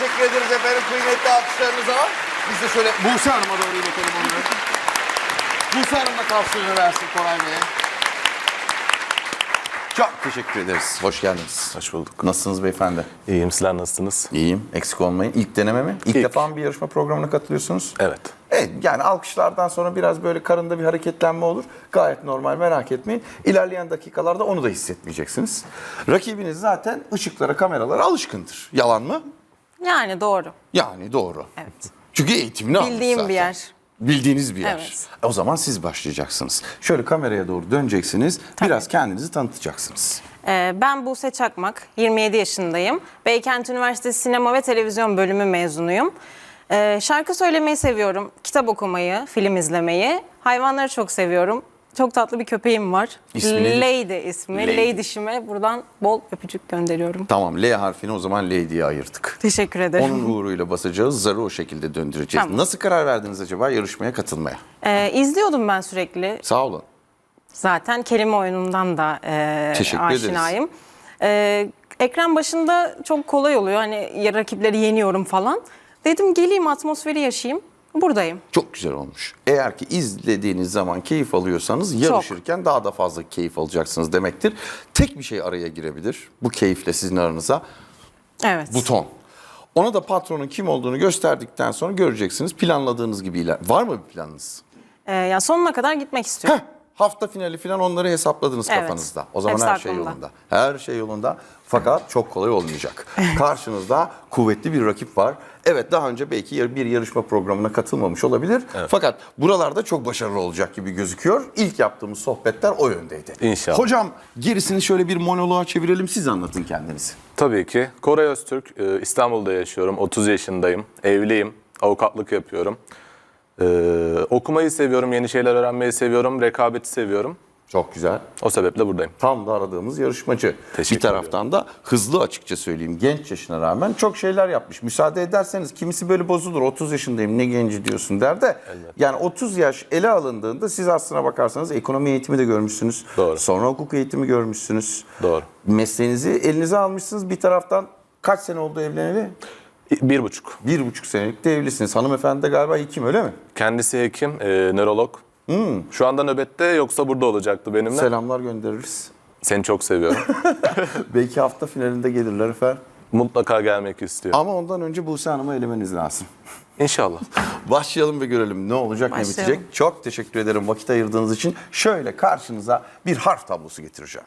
teşekkür ederiz efendim kıymetli alkışlarınıza. Biz de şöyle Buse Hanım'a doğru iletelim onları. Buse Hanım da karşılığını versin Koray Bey'e. Çok teşekkür ederiz. Hoş geldiniz. Hoş bulduk. Nasılsınız beyefendi? İyiyim, sizler nasılsınız? İyiyim. Eksik olmayın. İlk deneme mi? İlk, İlk. defa mı bir yarışma programına katılıyorsunuz? Evet. Evet yani alkışlardan sonra biraz böyle karında bir hareketlenme olur. Gayet normal merak etmeyin. İlerleyen dakikalarda onu da hissetmeyeceksiniz. Rakibiniz zaten ışıklara, kameralara alışkındır. Yalan mı? Yani doğru. Yani doğru. Evet. Çünkü eğitimini almış Bildiğim zaten. bir yer. Bildiğiniz bir yer. Evet. O zaman siz başlayacaksınız. Şöyle kameraya doğru döneceksiniz. Biraz kendinizi tanıtacaksınız. Ee, ben Buse Çakmak, 27 yaşındayım. Beykent Üniversitesi Sinema ve Televizyon bölümü mezunuyum. Ee, şarkı söylemeyi seviyorum, kitap okumayı, film izlemeyi. Hayvanları çok seviyorum. Çok tatlı bir köpeğim var. İsmi nedir? Lady ismi. Lady. Lady'şime buradan bol öpücük gönderiyorum. Tamam L harfini o zaman L diye ayırdık. Teşekkür ederim. Onun uğruyla basacağız. Zarı o şekilde döndüreceğiz. Tamam. Nasıl karar verdiniz acaba yarışmaya katılmaya? Ee, izliyordum ben sürekli. Sağ olun. Zaten kelime oyunundan da e, Teşekkür ederiz. aşinayım. E, ekran başında çok kolay oluyor. Hani ya rakipleri yeniyorum falan. Dedim geleyim atmosferi yaşayayım. Buradayım. Çok güzel olmuş. Eğer ki izlediğiniz zaman keyif alıyorsanız yarışırken daha da fazla keyif alacaksınız demektir. Tek bir şey araya girebilir. Bu keyifle sizin aranıza Evet. buton. Ona da patronun kim olduğunu gösterdikten sonra göreceksiniz. Planladığınız gibi iler. Var mı bir planınız? E, ya sonuna kadar gitmek Heh, istiyorum. Hafta finali falan onları hesapladınız Evet. kafanızda. O zaman Hepsi her şey aklımda. yolunda. Her şey yolunda. Fakat çok kolay olmayacak. Karşınızda kuvvetli bir rakip var. Evet daha önce belki bir yarışma programına katılmamış olabilir. Fakat buralarda çok başarılı olacak gibi gözüküyor. İlk yaptığımız sohbetler o yöndeydi. İnşallah. Hocam gerisini şöyle bir monoloğa çevirelim. Siz anlatın kendinizi. Tabii ki. Koray Öztürk, e, İstanbul'da yaşıyorum. 30 yaşındayım. Evliyim. Avukatlık yapıyorum. Ee, okumayı seviyorum, yeni şeyler öğrenmeyi seviyorum, rekabeti seviyorum. Çok güzel. O sebeple buradayım. Tam da aradığımız yarışmacı. Teşekkür bir taraftan da hızlı açıkça söyleyeyim genç yaşına rağmen çok şeyler yapmış. Müsaade ederseniz kimisi böyle bozulur 30 yaşındayım ne genci diyorsun der de. Yani 30 yaş ele alındığında siz aslına bakarsanız ekonomi eğitimi de görmüşsünüz. Doğru. Sonra hukuk eğitimi görmüşsünüz. Doğru. Mesleğinizi elinize almışsınız bir taraftan. Kaç sene oldu evleneli? Bir buçuk. Bir buçuk senelik de evlisiniz. Hanımefendi de galiba hekim öyle mi? Kendisi hekim, e, nörolog. Şu anda nöbette yoksa burada olacaktı benimle. Selamlar göndeririz. Seni çok seviyorum. Belki hafta finalinde gelirler efendim. Mutlaka gelmek istiyor. Ama ondan önce Buse Hanım'ı elemeniz lazım. İnşallah. Başlayalım ve görelim ne olacak ne Başlayalım. bitecek. Çok teşekkür ederim vakit ayırdığınız için. Şöyle karşınıza bir harf tablosu getireceğim.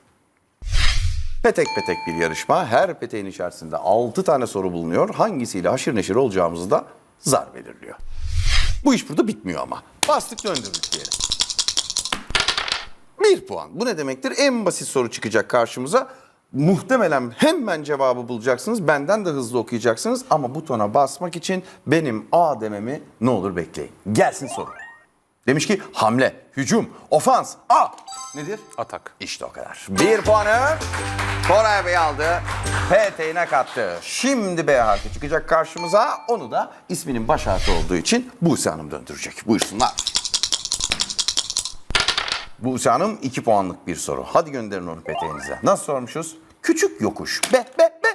Petek petek bir yarışma. Her peteğin içerisinde 6 tane soru bulunuyor. Hangisiyle haşır neşir olacağımızı da zar belirliyor. Bu iş burada bitmiyor ama. Bastık döndürdük diyelim. Bir puan. Bu ne demektir? En basit soru çıkacak karşımıza. Muhtemelen hemen cevabı bulacaksınız. Benden de hızlı okuyacaksınız. Ama butona basmak için benim A dememi ne olur bekleyin. Gelsin soru. Demiş ki hamle, hücum, ofans, A. Nedir? Atak. İşte o kadar. Bir puanı Koray Bey aldı. PT'ine kattı. Şimdi B harfi çıkacak karşımıza. Onu da isminin baş harfi olduğu için Buse Hanım döndürecek. Buyursunlar. Buse Hanım 2 puanlık bir soru. Hadi gönderin onu peteğinize. Nasıl sormuşuz? Küçük yokuş. Be be be.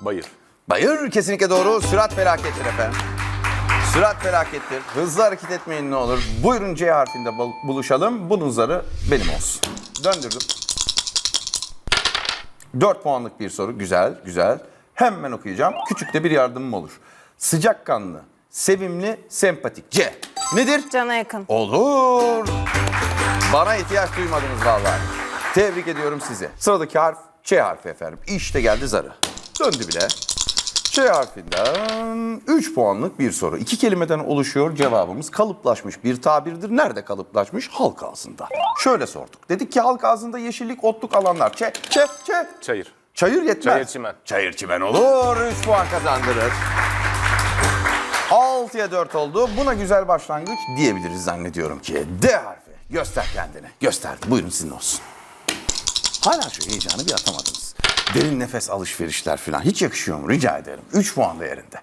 Bayır. Bayır kesinlikle doğru. Sürat felakettir efendim. Sürat felakettir. Hızlı hareket etmeyin ne olur. Buyurun C harfinde bul- buluşalım. Bunun zarı benim olsun. Döndürdüm. 4 puanlık bir soru. Güzel, güzel. Hemen okuyacağım. Küçük de bir yardımım olur. Sıcakkanlı, sevimli, sempatik. C. Nedir? Cana yakın. Olur. Bana ihtiyaç duymadınız vallahi. Tebrik ediyorum sizi. Sıradaki harf Ç harfi efendim. İşte geldi zarı. Döndü bile. Ç harfinden 3 puanlık bir soru. İki kelimeden oluşuyor cevabımız. Kalıplaşmış bir tabirdir. Nerede kalıplaşmış? Halk ağzında. Şöyle sorduk. Dedik ki halk ağzında yeşillik, otluk alanlar. Ç, ç, ç. Çayır. Çayır yetmez. Çayır çimen. Çayır çimen olur. 3 puan kazandırır. 6'ya 4 oldu. Buna güzel başlangıç diyebiliriz zannediyorum ki. D harfi. Göster kendini. Gösterdi. Buyurun sizin olsun. Hala şu heyecanı bir atamadınız. Derin nefes alışverişler falan. Hiç yakışıyor mu? Rica ederim. 3 puan değerinde.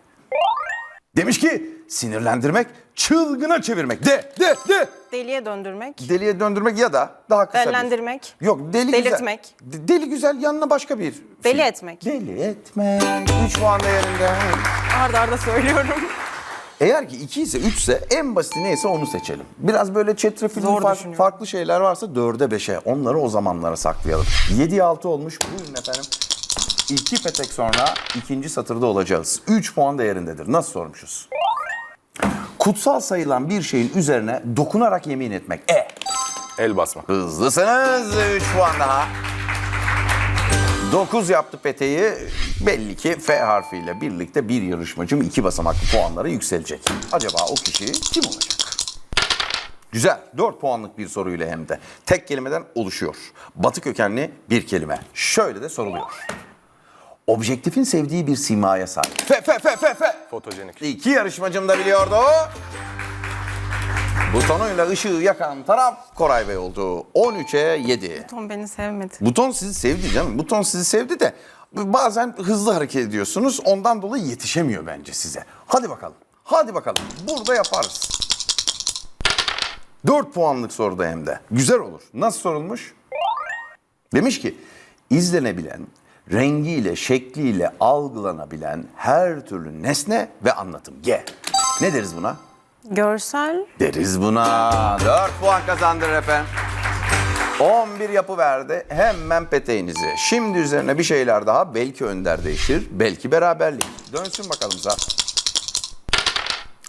Demiş ki sinirlendirmek, çılgına çevirmek. De, de, de. Deliye döndürmek. Deliye döndürmek ya da daha kısa bir- Dellendirmek. Yok deli Delirtmek. güzel. De- Deli güzel yanına başka bir. Deli şey. etmek. Deli etmek. 3 puan değerinde. arda arda söylüyorum. Eğer ki 2 ise 3 ise en basiti neyse onu seçelim. Biraz böyle çetrefilli düşünüyorum. farklı şeyler varsa 4'e 5'e onları o zamanlara saklayalım. 7'ye 6 olmuş. Buyurun efendim. İki petek sonra ikinci satırda olacağız. 3 puan değerindedir. Nasıl sormuşuz? Kutsal sayılan bir şeyin üzerine dokunarak yemin etmek. E. El basmak. Hızlısınız. 3 puan daha. 9 yaptı peteği. Belli ki F harfiyle birlikte bir yarışmacım iki basamaklı puanlara yükselecek. Acaba o kişi kim olacak? Güzel. 4 puanlık bir soruyla hem de. Tek kelimeden oluşuyor. Batı kökenli bir kelime. Şöyle de soruluyor. Objektifin sevdiği bir simaya sahip. Fe fe fe fe fe. Fotojenik. İki yarışmacım da biliyordu. Butonuyla ışığı yakan taraf Koray Bey oldu. 13'e 7. Tom beni sevmedi. Buton sizi sevdi canım. Buton sizi sevdi de bazen hızlı hareket ediyorsunuz. Ondan dolayı yetişemiyor bence size. Hadi bakalım. Hadi bakalım. Burada yaparız. 4 puanlık soruda hem de. Güzel olur. Nasıl sorulmuş? Demiş ki izlenebilen, rengiyle, şekliyle algılanabilen her türlü nesne ve anlatım. G. Ne deriz buna? Görsel Deriz buna. 4 puan kazandır efendim. 11 yapı verdi. Hemen peteğinizi. Şimdi üzerine bir şeyler daha. Belki önder değişir. Belki beraberlik. Dönsün bakalım zar.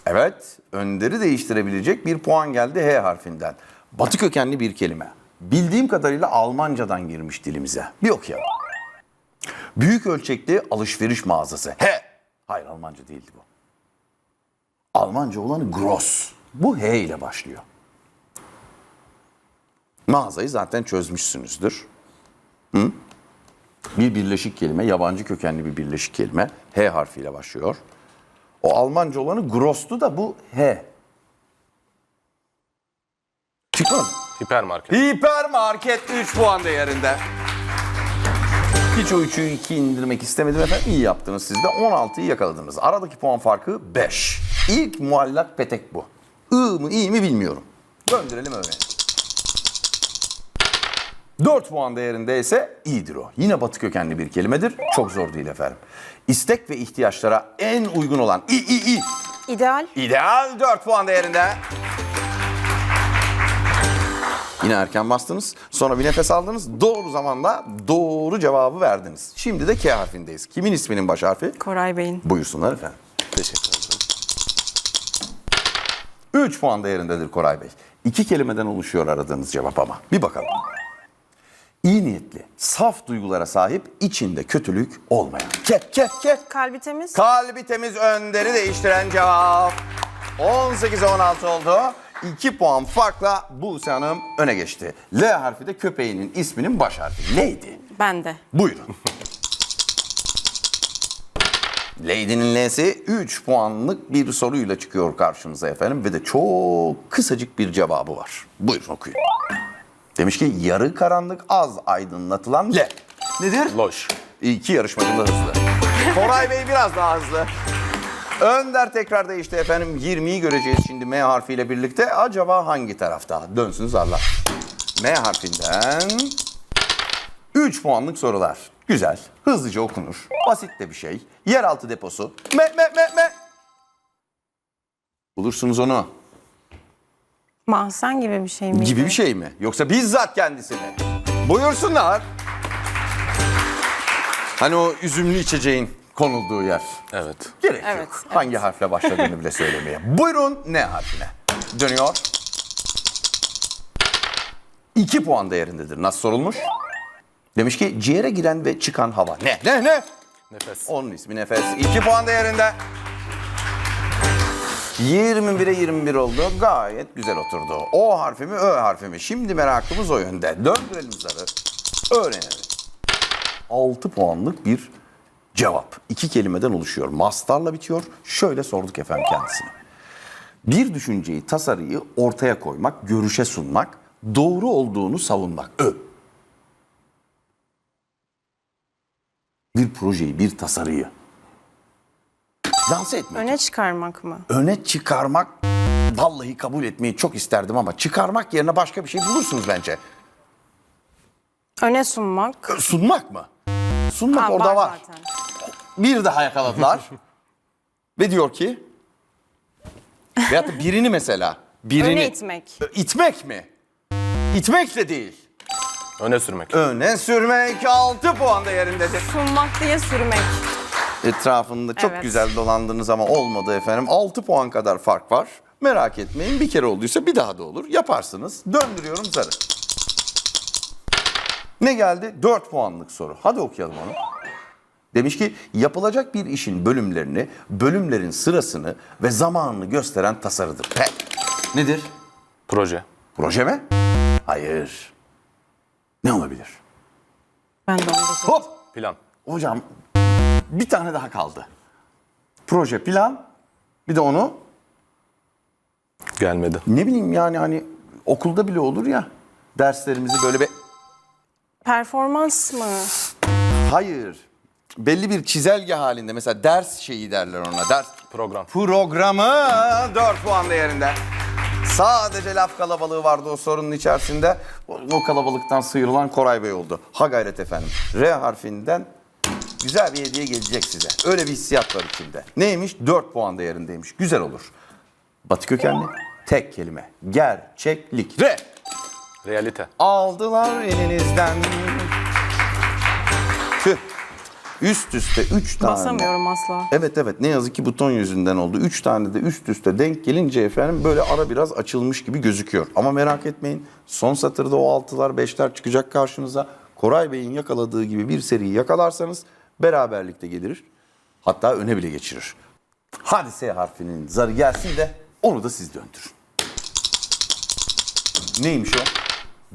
Evet. Önderi değiştirebilecek bir puan geldi H harfinden. Batı kökenli bir kelime. Bildiğim kadarıyla Almancadan girmiş dilimize. Bir okuyalım. Büyük ölçekli alışveriş mağazası. He. Hayır Almanca değildi bu. Almanca olanı gross. Bu H ile başlıyor. Mağazayı zaten çözmüşsünüzdür. Hı? Bir birleşik kelime, yabancı kökenli bir birleşik kelime. H harfiyle başlıyor. O Almanca olanı gross'tu da bu H. Çıkmadı. Hipermarket. Hipermarket 3 puan değerinde. Hiç o 3'ü 2 indirmek istemedim efendim. İyi yaptınız siz de. 16'yı yakaladınız. Aradaki puan farkı 5. İlk muallak petek bu. I mı iyi mi bilmiyorum. Döndürelim öyle. 4 puan değerinde ise iyidir o. Yine batı kökenli bir kelimedir. Çok zor değil efendim. İstek ve ihtiyaçlara en uygun olan i i i. ideal İdeal 4 puan değerinde. Yine erken bastınız. Sonra bir nefes aldınız. Doğru zamanda doğru cevabı verdiniz. Şimdi de K harfindeyiz. Kimin isminin baş harfi? Koray Bey'in. Buyursunlar efendim. Teşekkür. 3 puan değerindedir Koray Bey. İki kelimeden oluşuyor aradığınız cevap ama. Bir bakalım. İyi niyetli, saf duygulara sahip, içinde kötülük olmayan. Ke, ke, ke. Kalbi temiz. Kalbi temiz önderi değiştiren cevap. 18'e 16 oldu. 2 puan farkla Buse Hanım öne geçti. L harfi de köpeğinin isminin baş harfi. Lady. ben de. Buyurun. Lady'nin L'si 3 puanlık bir soruyla çıkıyor karşımıza efendim ve de çok kısacık bir cevabı var. Buyurun okuyun. Demiş ki yarı karanlık az aydınlatılan L. Nedir? Loş. İki yarışmacı da hızlı. Koray Bey biraz daha hızlı. Önder tekrar değişti efendim. 20'yi göreceğiz şimdi M harfiyle birlikte. Acaba hangi tarafta? Dönsün zarlar. M harfinden 3 puanlık sorular. Güzel. Hızlıca okunur. Basit de bir şey. Yeraltı deposu. Me me me me. Bulursunuz onu. Mahzen gibi bir şey miydi? Gibi bir şey mi? Yoksa bizzat kendisi mi? Buyursunlar. Hani o üzümlü içeceğin konulduğu yer. Evet. Gerek Evet, yok. evet. Hangi harfle başladığını bile söylemeye. Buyurun ne harfine? Dönüyor. 2 puan değerindedir. Nasıl sorulmuş? Demiş ki ciğere giren ve çıkan hava. Ne? Ne? Ne? Nefes. Onun ismi nefes. 2 puan değerinde. 21'e 21 oldu. Gayet güzel oturdu. O harfi mi, Ö harfi mi? Şimdi merakımız o yönde. Döndürelim zarı. Öğrenelim. 6 puanlık bir cevap. İki kelimeden oluşuyor. Mastarla bitiyor. Şöyle sorduk efendim kendisine. Bir düşünceyi, tasarıyı ortaya koymak, görüşe sunmak, doğru olduğunu savunmak. Ö. Bir projeyi, bir tasarıyı. Lanse etmek. Öne çıkarmak mı? öne çıkarmak vallahi kabul etmeyi çok isterdim ama çıkarmak yerine başka bir şey bulursunuz bence. Öne sunmak. Sunmak mı? Sunmak Ha, orada var. zaten. Bir daha yakaladılar. Ve diyor ki veyahut da birini mesela birini Öne itmek. İtmek mi? İtmek de değil. Öne sürmek. Öne sürmek 6 puan değerindedir. Sunmak diye sürmek. Etrafında çok Evet. güzel dolandınız ama olmadı efendim. 6 puan kadar fark var. Merak etmeyin bir kere olduysa bir daha da olur. Yaparsınız. Döndürüyorum zarı. Ne geldi? 4 puanlık soru. Hadi okuyalım onu. Demiş ki yapılacak bir işin bölümlerini, bölümlerin sırasını ve zamanını gösteren tasarıdır. P. Nedir? Proje. Proje mi? Hayır. Ne olabilir? Ben de onu. Hop! Plan. Hocam bir tane daha kaldı. Proje, plan. Bir de onu Gelmedi. ne bileyim yani hani okulda bile olur ya. Derslerimizi böyle bir... Performans mı? Hayır. Belli bir çizelge halinde mesela ders şeyi derler ona. Ders Program. programı 4 puan değerinde. Sadece laf kalabalığı vardı o sorunun içerisinde. O, kalabalıktan sıyrılan Koray Bey oldu. Ha gayret efendim. R harfinden güzel bir hediye gelecek size. Öyle bir hissiyat var içinde. Neymiş? 4 puan değerindeymiş. Güzel olur. Batı kökenli. Tek kelime. Gerçeklik. R. Realite. Aldılar elinizden. Tüh. Üst üste 3 tane. Basamıyorum asla. Evet evet ne yazık ki buton yüzünden oldu. Üç tane de üst üste denk gelince efendim böyle ara biraz açılmış gibi gözüküyor. Ama merak etmeyin son satırda o altılar beşler çıkacak karşınıza. Koray Bey'in yakaladığı gibi bir seriyi yakalarsanız beraberlikte gelir. Hatta öne bile geçirir. Hadi S harfinin zarı gelsin de onu da siz döndürün. Neymiş o?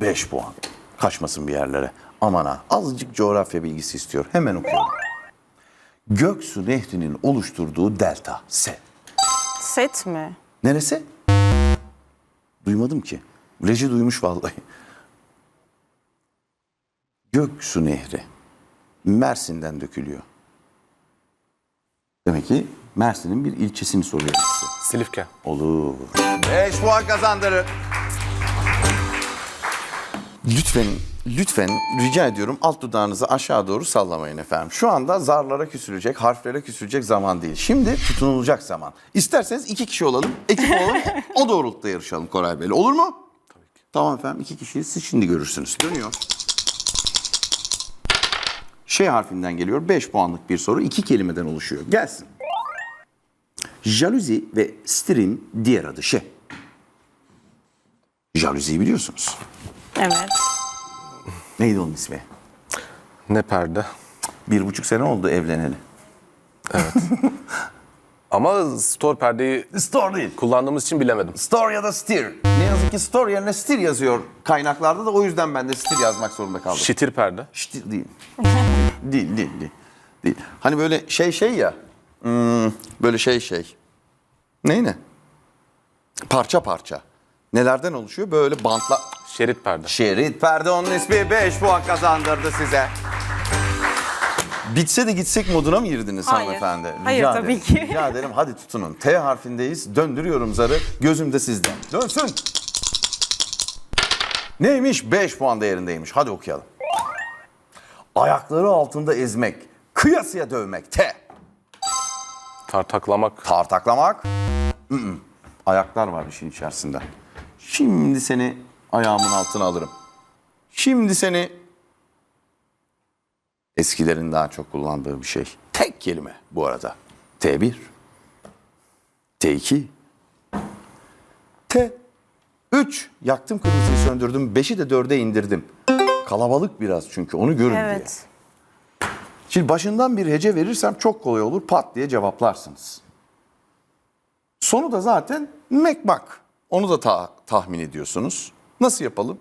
5 puan. Kaçmasın bir yerlere. Aman ha azıcık coğrafya bilgisi istiyor. Hemen okuyorum. Göksu Nehri'nin oluşturduğu delta S. Set mi? Neresi? Duymadım ki. Reji duymuş vallahi. Göksu Nehri. Mersin'den dökülüyor. Demek ki Mersin'in bir ilçesini soruyor size. Silifke. Olur. 5 puan kazandırır. Lütfen, lütfen rica ediyorum alt dudağınızı aşağı doğru sallamayın efendim. Şu anda zarlara küsülecek, harflere küsülecek zaman değil. Şimdi tutunulacak zaman. İsterseniz iki kişi olalım, ekip olalım, o doğrultuda yarışalım Koray Bey'le. Olur mu? Tabii ki. Tamam efendim, iki kişiyiz. Siz şimdi görürsünüz. Dönüyor. Şey harfinden geliyor. 5 puanlık bir soru. iki kelimeden oluşuyor. Gelsin. Jaluzi ve stream diğer adı şey. Jaluziyi biliyorsunuz. Evet. Neydi onun ismi? Ne perde? Bir buçuk sene oldu evleneli. Ama store perdeyi Store değil. kullandığımız için bilemedim. Store ya da steer. Ne yazık ki store yerine steer yazıyor kaynaklarda da o yüzden ben de steer yazmak zorunda kaldım. Şitir perde. Steer değil. değil, değil, değil. Değil. Hani böyle şey şey ya. hmm, böyle şey şey. Ney ne? Parça parça. Nelerden oluşuyor? Böyle bantla... Şerit perde. Şerit perde onun ismi 5 puan kazandırdı size. Bitse de gitsek moduna mı girdiniz Hayır. hanımefendi? Hayır, Rica tabii ederim. ki. Rica ederim hadi tutunun. T harfindeyiz. Döndürüyorum zarı. Gözüm de sizde. Dönsün. Neymiş? 5 puan değerindeymiş. Hadi okuyalım. Ayakları altında ezmek. Kıyasıya dövmek. T. Tartaklamak. Tartaklamak. Mm-mm. Ayaklar var işin içerisinde. Şimdi seni ayağımın altına alırım. Şimdi seni eskilerin daha çok kullandığı bir şey. Tek kelime bu arada. T1. T2. T3. Yaktım kırmızıyı söndürdüm. Beşi de dörde indirdim. Kalabalık biraz çünkü onu görün diye. Evet. Şimdi başından bir hece verirsem çok kolay olur. Pat diye cevaplarsınız. Sonu da zaten mekmak. Onu da ta- tahmin ediyorsunuz. Nasıl yapalım?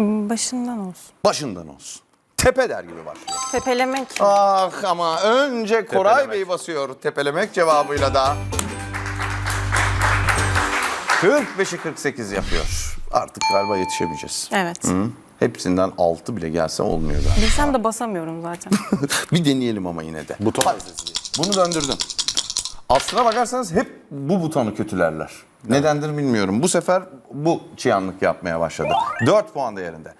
Başından olsun. Başından olsun. Tepe der gibi başlıyor. Tepelemek. Ah ama önce Koray Tepelemek. Bey basıyor tepelemek cevabıyla da. 45'i 48 yapıyor. Artık galiba yetişemeyeceğiz. Evet. Hı? Hepsinden 6 bile gelse olmuyor galiba. Bilsem de basamıyorum zaten. bir deneyelim ama yine de. Buton. Bunu döndürdüm. Aslına bakarsanız hep bu butonu kötülerler. Nedendir bilmiyorum. Bu sefer bu çıyanlık yapmaya başladı. 4 puan değerinde.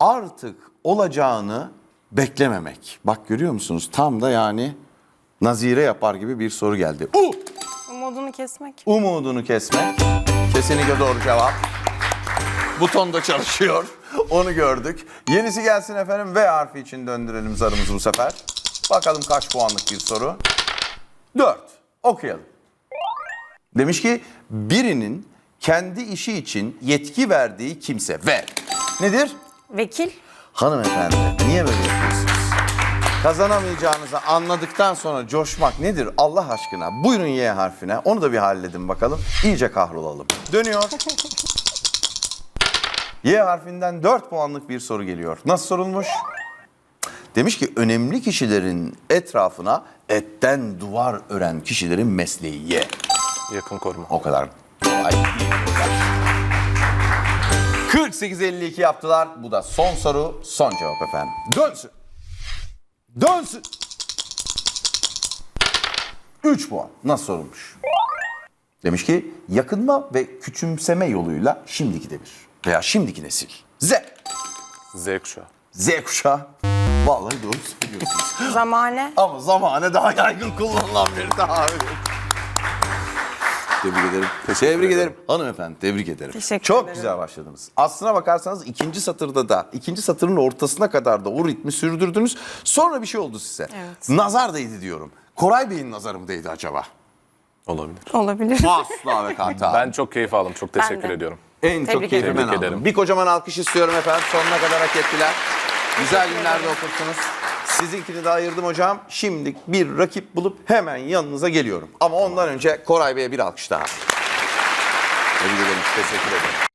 Artık olacağını beklememek. Bak görüyor musunuz? Tam da yani nazire yapar gibi bir soru geldi. U! Umudunu kesmek. Umudunu kesmek. Kesinlikle doğru cevap. Buton da çalışıyor. Onu gördük. Yenisi gelsin efendim. V harfi için döndürelim zarımızı bu sefer. Bakalım kaç puanlık bir soru. 4. Okuyalım. Demiş ki birinin kendi işi için yetki verdiği kimse ve nedir? Vekil. Hanımefendi niye böyle yapıyorsunuz? Kazanamayacağınızı anladıktan sonra coşmak nedir Allah aşkına? Buyurun Y harfine. Onu da bir halledin bakalım. İyice kahrolalım. Dönüyor. Y harfinden 4 puanlık bir soru geliyor. Nasıl sorulmuş? Demiş ki önemli kişilerin etrafına etten duvar ören kişilerin mesleği Y. Yakın koruma. O kadar kolay değil. 48-52 yaptılar. Bu da son soru, son cevap efendim. Dönsün. Dönsün. 3 puan. Nasıl sorulmuş? Demiş ki yakınma ve küçümseme yoluyla şimdiki devir veya şimdiki nesil. Z. Z kuşağı. Z kuşağı. Vallahi doğru söylüyorsunuz. Zamane. Ama zamanı daha yaygın kullanılan bir tabir. Tebrik ederim. tebrik ederim. Hanımefendi tebrik ederim. Teşekkür Çok ederim. güzel başladınız. Aslına bakarsanız ikinci satırda da, ikinci satırın ortasına kadar da o ritmi sürdürdünüz. Sonra bir şey oldu size. Evet. Nazar değdi diyorum. Koray Bey'in nazarı mı değdi acaba? Olabilir. Olabilir. Asla ve kata. Ben çok keyif aldım. Çok teşekkür de. ediyorum. en çok Tebrik keyfi ederim. ben Tebrik ederim. Bir kocaman alkış istiyorum efendim. Sonuna kadar hak ettiler. Güzel günlerde okursunuz. Sizinkini de ayırdım hocam. Şimdi bir rakip bulup hemen yanınıza geliyorum. Ama ondan önce Koray Bey'e bir alkış daha. Teşekkür ederim.